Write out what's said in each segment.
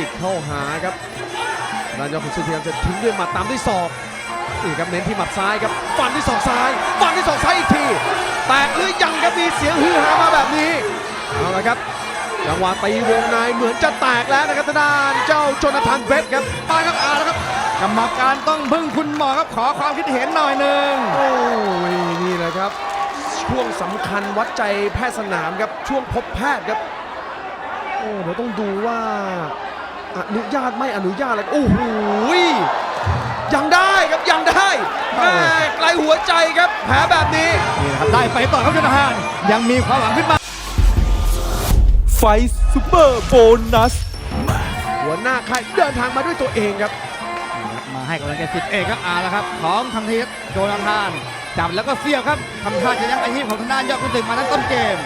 จิกเข้าหาครับรานยอดขุนศึกพยายามจะทิ้งด้วยหมัดตามด้วยศอกนี่ครับเน้นที่หมัดซ้ายครับฟันที่ศอกซ้ายฟันที่ศอกซ้ายอีกที แตกหรือยังครับมีเสียงฮือฮามาแบบนี้เอาละครับจังหวะตีวงในเหมือนจะแตกแล้วนะครับทางด้านเจ้าโจนาธานเบสครับมาครับเอาละครับกรรมการต้องพึ่งคุณหมอครับขอความคิดเห็นหน่อยหนึ่งโอ้ยนี่แหละครับ ช่วงสำคัญวัดใจแพทย์สนามครับช่วงพบแพทย์ครับโอ้เดี๋ยวต้องดูว่า อนุญาตไม่อนุญาตอะไรโอ้โหยยังได้ครับยังได้แม่ไกลหัวใจครับแผลแบบนี้นี่นะครับได้ไปต่อครับจุนทานยังมีความหวังขึ้นมา ไฟซูเปอร์โบนัสหัวหน้าค่ายเดินทางมาด้วยตัวเองครับ มาให้กำลังใจสิทธิ์เอกครับอาแล้วครับของทางทีโจนาธานจับแล้วก็เสียบครับทำท่าจะยั้งไอทีของทางด้านยอดกุนศึกมาตั้งต้นเกม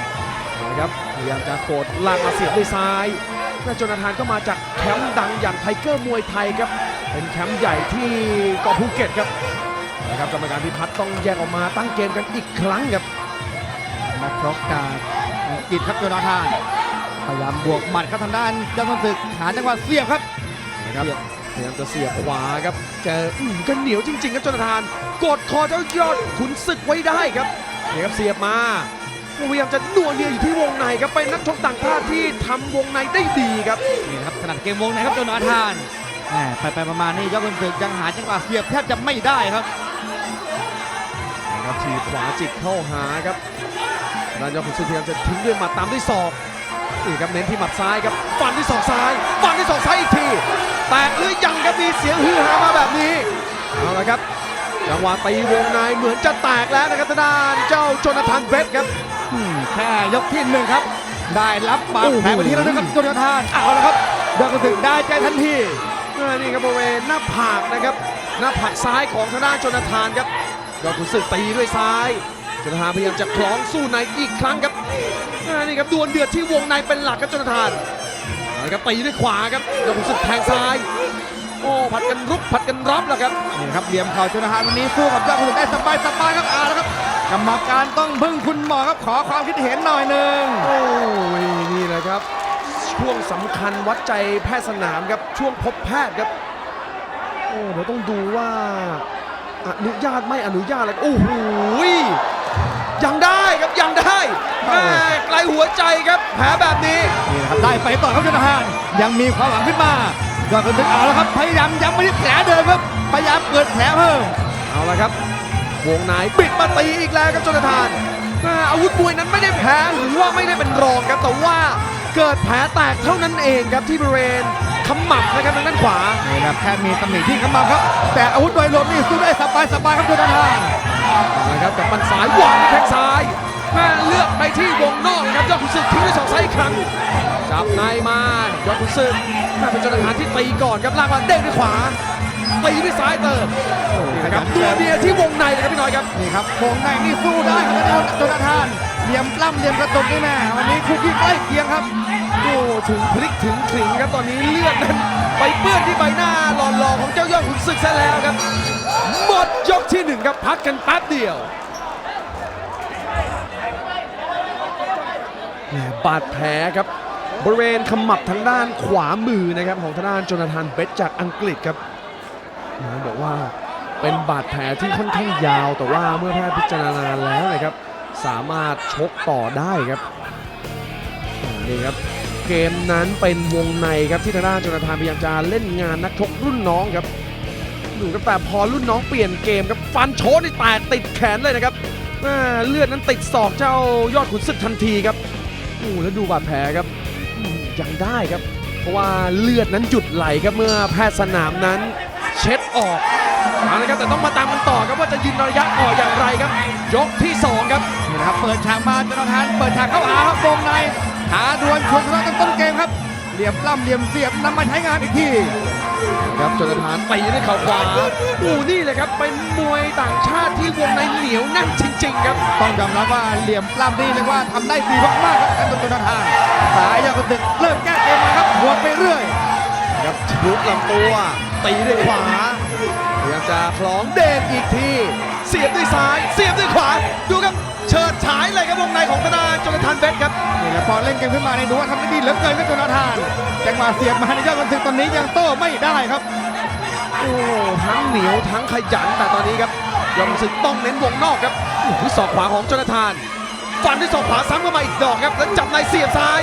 นะครับพยายามจะกดลากมาเสียบด้วยซ้าย แม่โจนาธานก็มาจากแคมป์ดังอย่างไทเกอร์มวยไทยครับ เป็นแคมป์ใหญ่ที่เกาะภูเก็ตครับนะครับกรรมการพิพัฒน์ต้องแยกออกมาตั้งเกมกันอีกครั้งครับนักชกจากอังกฤษครับโจนาธานพยายามบวกหมัดครับทางด้านยอดกุนศึกหาจังหวะเสียบครับนะครับพยายามจะเสียบขวาครับเจออืมกันเหนียวจริงๆครับโจนาธาน กดคอเจ้ายอดขุนศึกไว้ได้ครับนี่ครับเสียบมา พยายามจะหน่วงเหนียวอยู่ที่วงในครับเป็นนักชกต่างชาติที่ทำวงในได้ดีครับนี่นะครับขนาดเกมวงในครับโจนาธานแหมไปไปๆประมาณนี้ยอดกุนศึกยังหาจังหวะเสียบแทบจะไม่ได้ครับนะครับทีบขวาจิกเข้าหาครับรานยอดขุนศึกพยายามจะทิ้งด้วยหมัดตามด้วยศอกนี่ครับเน้นที่หมัดซ้ายครับฟันที่ศอกซ้ายฟันที่ศอกซ้ายอีกทีแตกหรือยังครับมีเสียงฮือฮามาแบบนี้เอาละครับจังหวะตีวงในเหมือนจะแตกแล้วนะครับทางด้านเจ้าโจนาธานเบสครับอืม แค่ยกที่หนึ่งครับ ได้รับบาดโอ้โหแผลไปทีแล้วนะครับโจนาธานเอาละครับยอดกุนศึกได้ใจทันทีเออนี่ครับบริเวณหน้าผากนะครับหน้าผากซ้ายของทางด้านโจนาธานครับยอดขุนศึกตีด้วยซ้ายโจนาธานพยายามจะคล้องสู้ในอีกครั้งครับเออนี่ครับดวลเดือดที่วงในเป็นหลักครับโจนาธานเอาละครับตีด้วยขวาครับยอดขุนศึกแทงซ้ายโอ้ผัดกันรุกผัดกันรับแล้วครับนี่ครับเหลี่ยมเข่าโจนาธานวันนี้สู้กับยอดกุนศึกได้สบายสบายๆครับเอาละครับก รรมการต้องพึ่งคุณหมอครับขอความคิดเห็นหน่อยหนึ่งโอ้ยนี่แหละครับ ช่วงสำคัญวัดใจแพทย์สนามครับช่วงพบแพทย์ครับโอ้เดี๋ยวต้องดูว่าอนุญาตไม่อนุญาตอะไรโอ้โหยยังได้ครับยังได้แม่ไกลหัวใจครับแผลแบบนี้นี่นะครับได้ไปต่อครับโจนาธานยังมีความหวังขึ้นมายอดกุนศึกเอาละครับพยายามย้ำไปที่แผลเดิมครับพยายามเปิดแผลเพิ่มเอาละครับ วงในปิดมาตีอีกแล้วครับโจนาธานแม่อาวุธมวยนั้นไม่ได้แพ้หรือว่าไม่ได้เป็นรองครับแต่ว่าเกิดแผลแตกเท่านั้นเองครับที่บริเวณขมับนะครับทางด้านขวานี่นะครับแค่มีตำหนิที่ขมับครับ แต่อาวุธโดยรวมนี่สู้ได้สบายสบายๆครับโจนาธานนะครับกับมันซ้ายวางแข้งซ้ายแม่เลือกไปที่วงนอกครับยอดขุนศึกทิ้งด้วยศอกซ้ายอีกครั้งจับในมายอดขุนศึกแม่เป็นจนทานที่ตีก่อนครับลากมาเด้งด้วยขวา ตีด้วยซ้ายเติมนี่นะครับตัวเดียวที่วงในเลยครับพี่น้อยครับนี่ครับวงในนี่สู้ได้ครับโจนาธานเหลี่ยมปล้ำเหลี่ยมกระตุกนี่แม่วันนี้คู่ขี้ใกล้เคียงครับโอ้ถึงพลิกถึงขิงครับตอนนี้เลือดนั้นไปเปื้อนที่ใบหน้าหล่อๆของเจ้ายอดขุนศึกซะแล้วครับหมดยกที่หนึ่งครับพักกันแป๊บเดียวแหม่บาดแผลครับบริเวณขมับทางด้านขวามือนะครับของทางด้านโจนาธานเบสจากอังกฤษครับแหม บอกว่าเป็นบาดแผลที่ค่อนข้างยาว แต่ว่าเมื่อแพทย์พิจารณาแล้วนะครับ สามารถชกต่อได้ครับนี่ครับเกมนั้นเป็นวงในครับที่ทางด้านจนาธานพยายามจะเล่นงานนักชกรุ่นน้องครับดูครับแต่พอรุ่นน้องเปลี่ยนเกมครับฟันโชนี่แตกติดแขนเลยนะครับเลือดนั้นติดศอกเจ้ายอดขุนศึกทันทีครับโอ้แล้วดูบาดแผลครับยังได้ครับ เพราะว่าเลือดนั้นหยุดไหลครับเมื่อแพทย์สนามนั้น ออกเอาละครับแต่ต้องมาตามกันต่อครับว่าจะยืนระยะต่ออย่างไรครับ ยกที่สองครับนี่นะครับเปิดฉากมาจนทานเปิดฉากเข้าหาครับวงในหาดวลชนทะเลาะกันต้นเกมครับเหลี่ยมปล้ำเหลี่ยมเสียบนำมาใช้งานอีกทีครับจนทานตีด้วยเข่าขวาโอ้นี่เลยครับเป็นมวยต่างชาติที่วงในเหนียวแนั่นจริง ๆ ครับต้องยอมรับว่าเหลี่ยมปล้ำนี่เรียกว่าทำได้ดีมากๆครับการจนทานสายยอดกระตึกเริ่มแก้เกมมาครับบวกไปเรื่อยครับลุกลำตัวตีด้วยขวา พยายามจะคล้องเด้งอีกที เสียบด้วยซ้าย เสียบด้วยขวา ดูครับเฉิดฉายเลยครับวงในของธนาโจนาธานเบสครับนี่แหละพอเล่นเกมขึ้นมาในยดูว่าทำได้ดีเหลือเกินครับโจนาธานจังหวะเสียบมาในยอดขุนศึกตอนนี้ยังโต้ไม่ได้ครับโอ้ทั้งเหนียวทั้งขยันแต่ตอนนี้ครับยอดขุนศึกต้องเน้นวงนอกครับที่ศอกขวาของโจนาธานฟันด้วยศอกขวาซ้ำเข้ามาอีกดอกครับแล้วจับในเสียบซ้าย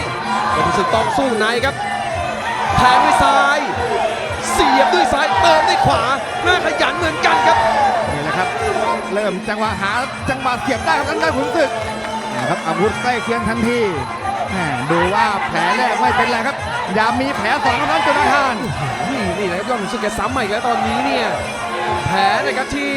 ยอดขุนศึกต้องสู้ในครับแทงด้วยซ้าย เสียบด้วยซ้ายเติมด้วยขวาหน้าขยันเหมือนกันครับนี่แหละครับ เริ่มจังหวะหาจังหวะเสียบได้ครับทางด้านขุนศึกนะครับอาวุธใกล้เคียงทันทีแหม่ดูว่าแผลแรกไม่เป็นไรครับอย่ามีแผลสองครับน้องโจนาธานนี่นี่นะครับยอดขุนศึกแกซ้ำมาอีกแล้วตอนนี้เนี่ยแผลนะครับที่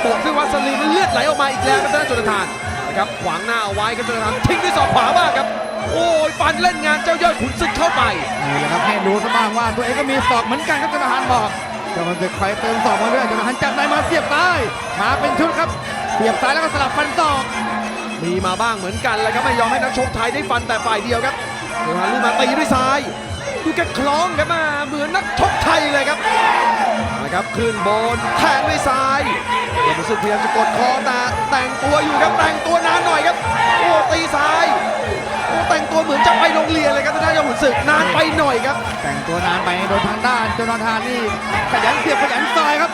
โปะด้วยวัสลีนเลือดไหลออกมาอีกแล้วครับทางด้านโจนาธานนะครับขวางหน้าเอาไว้ครับโจนาธานทิ้งด้วยศอกขวาบ้างครับ โอ้ยฟันเล่นงานเจ้ายอดขุนศึกเข้าไปนี่แหละครับให้รู้ซะบ้างว่าตัวเองก็มีศอกเหมือนกันครับโจนาธานบอกเจ้าขุนศึกคอยเติมศอกมาเรื่อยโจนาธานจับในมาเสียบซ้ายมาเป็นชุดครับเสียบซ้ายแล้วก็สลับฟันศอกมีมาบ้างเหมือนกันแหละครับไม่ยอมให้นักชกไทยได้ฟันแต่ฝ่ายเดียวครับโจนาธานลูกมาตีด้วยซ้ายดูแกคล้องกันมาเหมือนนักชกไทยเลยครับนะครับขึ้นบนแทงด้วยซ้ายยอดขุนศึกพยายามจะกดคอแต่แต่งตัวอยู่ครับแต่งตัวนานหน่อยครับโอ้ตีซ้าย ไปโรงเรียนเลยครับทางด้านยอดขุนศึกนานไปหน่อยครับ แต่งตัวนานไปโดนทางด้านโจนาธานนี่ขยันเสียบขยันซอยครับ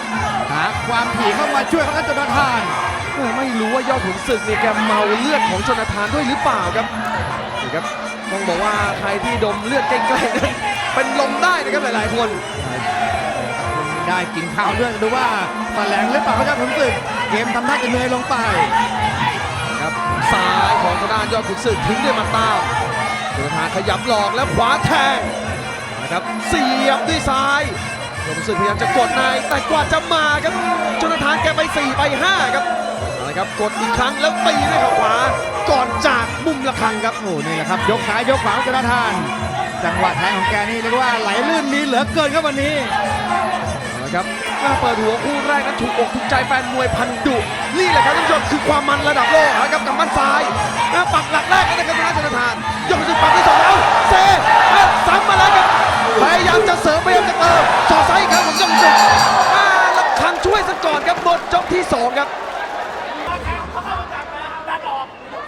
หาความถี่เข้ามาช่วยครับท่านโจนาธานไม่รู้ว่ายอดขุนศึกนี่แกเมาเลือดของโจนาธานด้วยหรือเปล่าครับนี่ครับต้องบอกว่าใครที่ดมเลือดใกล้ๆนั้นเป็นลมได้นะครับหลายๆ คน ได้กินข้าวด้วยดูว่าแถลงหรือเปล่าครับเจ้าขุนศึกเกมทำท่าจะเหนื่อยลงไปครับซ้ายของทางด้านยอดขุนศึกทิ้งด้วยมัดตา โจนาธานขยับหลอกแล้วขวาแทงนะครับเสียบด้วยซ้ายยอดขุนศึกพยายามจะกดในแต่กว่าจะมาครับโจนาธานแกไปสี่ไปห้าครับเอาละครับกดอีกครั้งแล้วตีด้วยเข่าขวา ก่อนจากมุมละครังครับโอ้นี่แหละครับ ยกซ้ายยกขวาโจนาธาน จังหวะแทงของแกนี่เรียกว่าไหลลื่นดีเหลือเกินครับวันนี้ นะครับมาเปิดหัวคู่แรกนั้นถูกอกถูกใจแฟนมวยพันดุนี่แหละครับท่านผู้ชมคือความมันระดับโลกนะครับกับมันซ้ายนะปักหลักแรกกันะครับทางด้านชนทานยกไปถึงปักที่สองแล้วเซซ้ำมาแล้วครับพยายามจะเสริมพยายามจะเติมสอดซ้ายอีกครั้งของยอดขุนศึกอ่าแล้วคันช่วยซะก่อนครับหมดยกที่สองครับ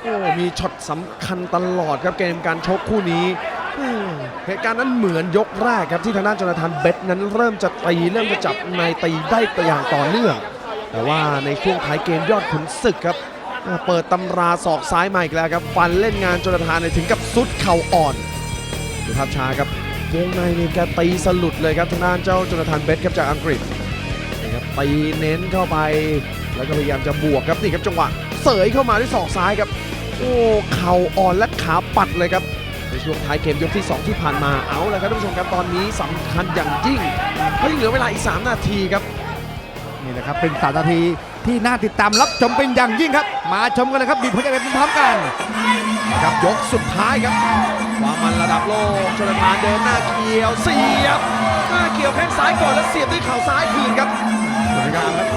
โอ้มีช็อตสำคัญตลอดครับเกมการชกคู่นี้ เหตุการณ์นั้นเหมือนยกแรกครับที่ทางด้านจนาธานเบสนั้นเริ่มจะตีเริ่มจะจับในตีได้อย่างต่อเนื่อง แต่ว่าในช่วงท้ายเกมยอดขุนศึกครับ เปิดตำราศอกซ้ายมาอีกแล้วครับ ฟันเล่นงานจนทานเนี่ยถึงกับสุดเข่าอ่อนดูภาพช้าครับวงในนี่แกตีสลุดเลยครับทางด้านเจ้าจนทานเบสครับจากอังกฤษนี่ครับตีเน้นเข้าไป แล้วก็พยายามจะบวกครับนี่ครับจังหวะเสยเข้ามาด้วยศอกซ้ายครับโอ้เข่าอ่อนและขาปัดเลยครับ ในช่วงท้ายเกมยกที่ 2 ที่ผ่านมาเอาเลยครับท่านผู้ชมครับตอนนี้สำคัญอย่างยิ่งเพราะยังเหลือเวลาอีก 3 นาทีครับนี่แหละครับเป็นสามนาทีที่น่าติดตามรับชมเป็นอย่างยิ่งครับ มาชมกันเลยครับบีบหัวใจไปพร้อมๆกันครับยกสุดท้ายครับความมันระดับโลกชลทานเดินหน้าเกี่ยวเสียบหน้าเกี่ยวแข้งซ้ายก่อนแล้วเสียบด้วยเข่าซ้ายคืนครับสวยงามครับ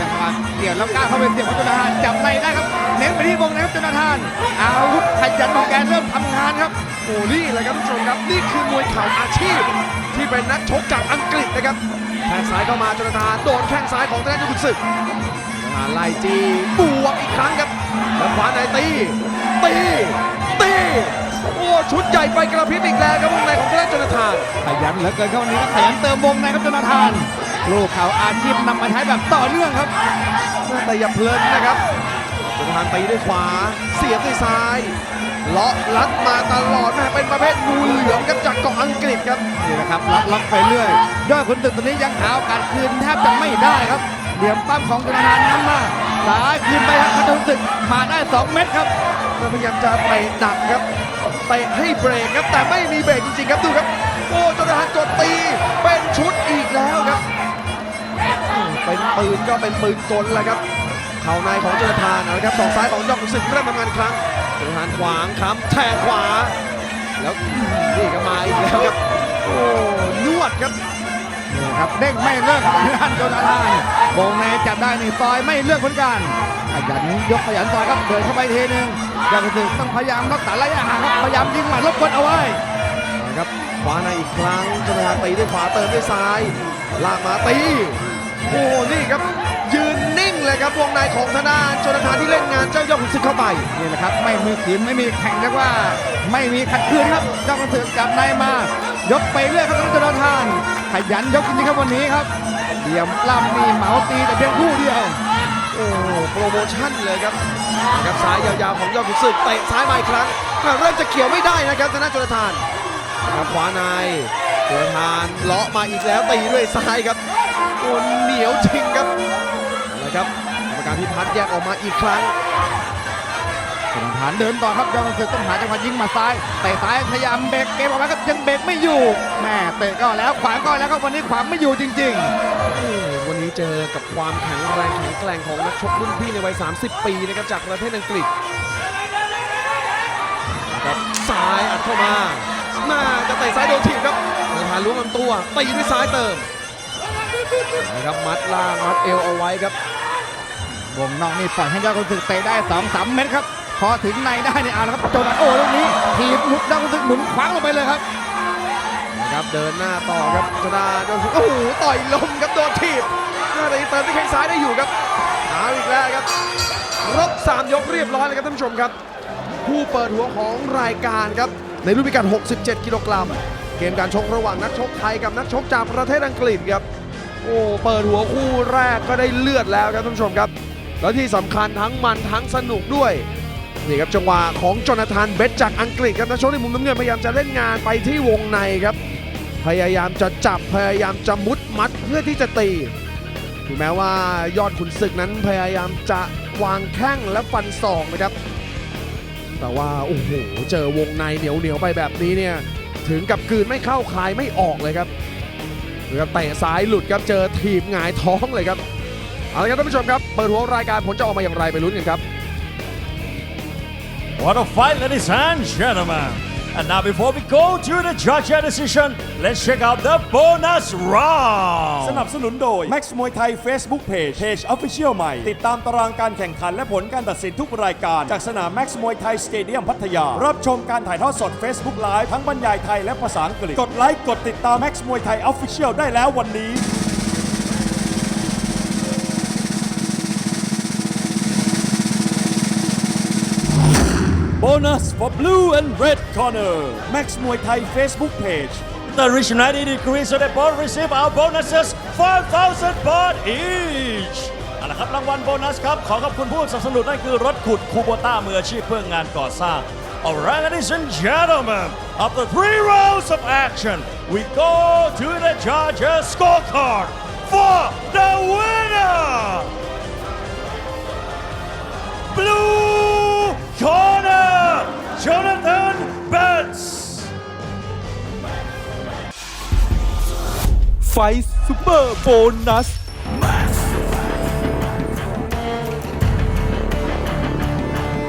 จังหวะเกี่ยวแล้วก้าวเข้าไปเสียบของโจนาธานจับในได้ครับ เน้นไปที่วงนะครับโจนาธานอาวุธขยันของแกเริ่มทำงานครับโอ้นี่แหละครับท่านผู้ชมครับนี่คือมวยเข่าอาชีพ ที่เป็นนักชกจากอังกฤษนะครับแทงซ้ายเข้ามาจนทานโดนแข้งซ้ายของทางด้านยุทธศึกทหาไล่จีบวกอีกครั้งครับแล้วขวาในตีตีตีโอ้ชุดใหญ่ไปกระพริบอีกแล้วครับวงในของทางด้านจนทานขยันเหลือเกินครับวันนี้ขยันเติมวงในครับโจนาธาน ลูกเขาอาชีพนำมาใช้แบบต่อเนื่องครับแต่อย่าเพลินนะครับจนทานตีด้วยขวา เสียบด้วยซ้ายเลาะลัดมาตลอดแม่เป็นประเภทงูเหลือมครับจากเกาะอังกฤษครับนี่แหละครับลัดล็อกไปเรื่อยยอดขุนศึกตัวนี้ยังหาโอกาสคืนแทบจะไม่ได้ครับเหลี่ยมปั้มของธนาคารนั้นมาซ้ายคืนไปครับขุนศึกมาได้ 2 เม็ดครับพยายามจะเตะหนักครับเตะให้เบรกครับแต่ไม่มีเบรกจริงๆครับดูครับโอ้จนทหารกดตีเป็นชุดอีกแล้วครับอืม เป็นปืนก็เป็นปืนกลแล้วครับ เข่าในของจนทานนะครับสองซ้ายของยอดขุนศึกเริ่มทำงานอีกครั้งจนทานขวางค้ำแทงขวา แล้วอืมนี่ก็มาอีกแล้วครับโอ้นวดครับนี่ครับเด้งไม่เลิกครับทางด้านโจนาธานวงในจับได้นี่ซอยไม่เลือกเหมือนกันขยันยกขยันซอยครับเดินเข้าไปทีหนึงยอดขุนศึกต้องพยายามรักษาระยะห่างครับพยายามยิงหมัดรบกวนเอาไว้นะครับขวาในอีกครั้งจนทานตีด้วยขวาเติมด้วยซ้ายลากมาตี โอ้นี่ครับ ยืนนิ่งเลยครับวงในของธนาโจนาธานที่เล่นงานเจ้ายอดขุนศึกเข้าไป นี่แหละครับ ไม่มีขืนไม่มีแข่งเรียกว่า ไม่มีขัดขืนครับเจ้ากระสือจับในมายกไปเรื่อยครับทั้งจนทาน ขยันยกจริงๆครับวันนี้ครับเหลี่ยมปล้ำนี่เหมาตีแต่เพียงคู่เดียวโอ้โหโปรโมชั่นเลยครับนะครับซ้ายยาวๆของยอดขุนศึกเตะซ้ายมาอีกครั้งอะเริ่มจะเกี่ยวไม่ได้นะครับธนาโจนาธานนะครับขวาในโจนาธานเลาะมาอีกแล้วตีด้วยซ้ายครับ โอ้เหนียวจริงครับนะครับกรรมการพิพัฒน์แยกออกมาอีกครั้งจนทานเดินต่อครับเจ้ากระสือต้องหาจังหวะยิงหมาซ้ายเตะซ้ายพยายามเบรกเกมออกมาครับยังเบรกไม่อยู่แม่เตะก็แล้วขวางก็แล้วครับวันนี้ขวางไม่อยู่จริงโอ้โหวันนี้เจอกับความแข็งแรงแข็งแกร่งของนักชกรุ่นพี่ในวัย 30 ปีนะครับจากประเทศอังกฤษนะครับซ้ายอัดเข้ามามาจะเตะซ้ายโดนถีบครับเดินทางล้วงลำตัวตีด้วยซ้ายเติม นะครับมัดล่างมัดเอวเอาไว้ครับๆวงนอกนี่ปล่อยให้เจ้ากระสือเตะได้สองสามเม็ดครับ พอถึงในได้นี่เอาละครับโจนาโอ้ลูกนี้ถีบหมุดเจ้ากระสือหมุนขวางลงไปเลยครับนะครับเดินหน้าต่อครับชนะโดนโอ้โหต่อยลมครับโดนถีบหน้าตีเติมที่แข้งซ้ายได้อยู่ครับเอาอีกแล้วครับครบ3ยกเรียบร้อยเลยครับท่านผู้ชมครับ ผู้เปิดหัวของรายการครับในรุ่นพิกัด 67 กิโลกรัม เกมการชกระหว่างนักชกไทยกับนักชกจากประเทศอังกฤษครับ โอ้เปิดหัวคู่แรกก็ได้เลือดแล้วครับท่านผู้ชมครับ แล้วที่สำคัญทั้งมันทั้งสนุกด้วยนี่ครับจังหวะของจอนาธานเบสจากอังกฤษครับนักชกในมุมน้ำเงินพยายามจะเล่นงานไปที่วงในครับ พยายามจะจับพยายามจะมุดมัดเพื่อที่จะตีถึงแม้ว่ายอดขุนศึกนั้นพยายามจะวางแข้งและฟันศอกนะครับ แต่ว่าโอ้โหเจอวงในเหนียวเหนียวไปแบบนี้เนี่ยถึงกับกืนไม่เข้าคายไม่ออกเลยครับ ครับเตะซ้ายหลุดครับเจอถีบหงายท้องเลยครับเอาละครับท่านผู้ชมครับเปิดหัวรายการผลจะออกมาอย่างไรไปลุ้นกันครับ What a fight, ladies and gentlemen. And now before we go to the judge decision, let's check out the bonus ส round. นับสนุนโดย Max มวยไทย Facebook Page Page Official ใหม่ ติดตามตารางการแข่งขันและผลการตัดสินทุกรายการ จากสนาม Max มวยไทยสเตเดียมพัทยา รับชมการถ่ายทอดสด Facebook Live ทั้งบรรยายไทยและภาษาอังกฤษ กดไลค์ กดติดตาม Max มวยไทย Official ได้แล้ววันนี้ Bonus for blue and red corner Max มวยไทย Facebook Page The reach 90 degrees so they both receive our bonuses 5,000 baht each เอาละครับรางวัลโบนัสครับ ขอขอบคุณผู้สนับสนุนนั่นคือรถขุดคูโบต้ามืออาชีพเพื่องานก่อสร้าง Alright, ladies and gentlemen, after three rounds of action, we go to the judges' scorecard for the winner! Blue Jonathan Betts. ไฟซูเปอร์โบนัส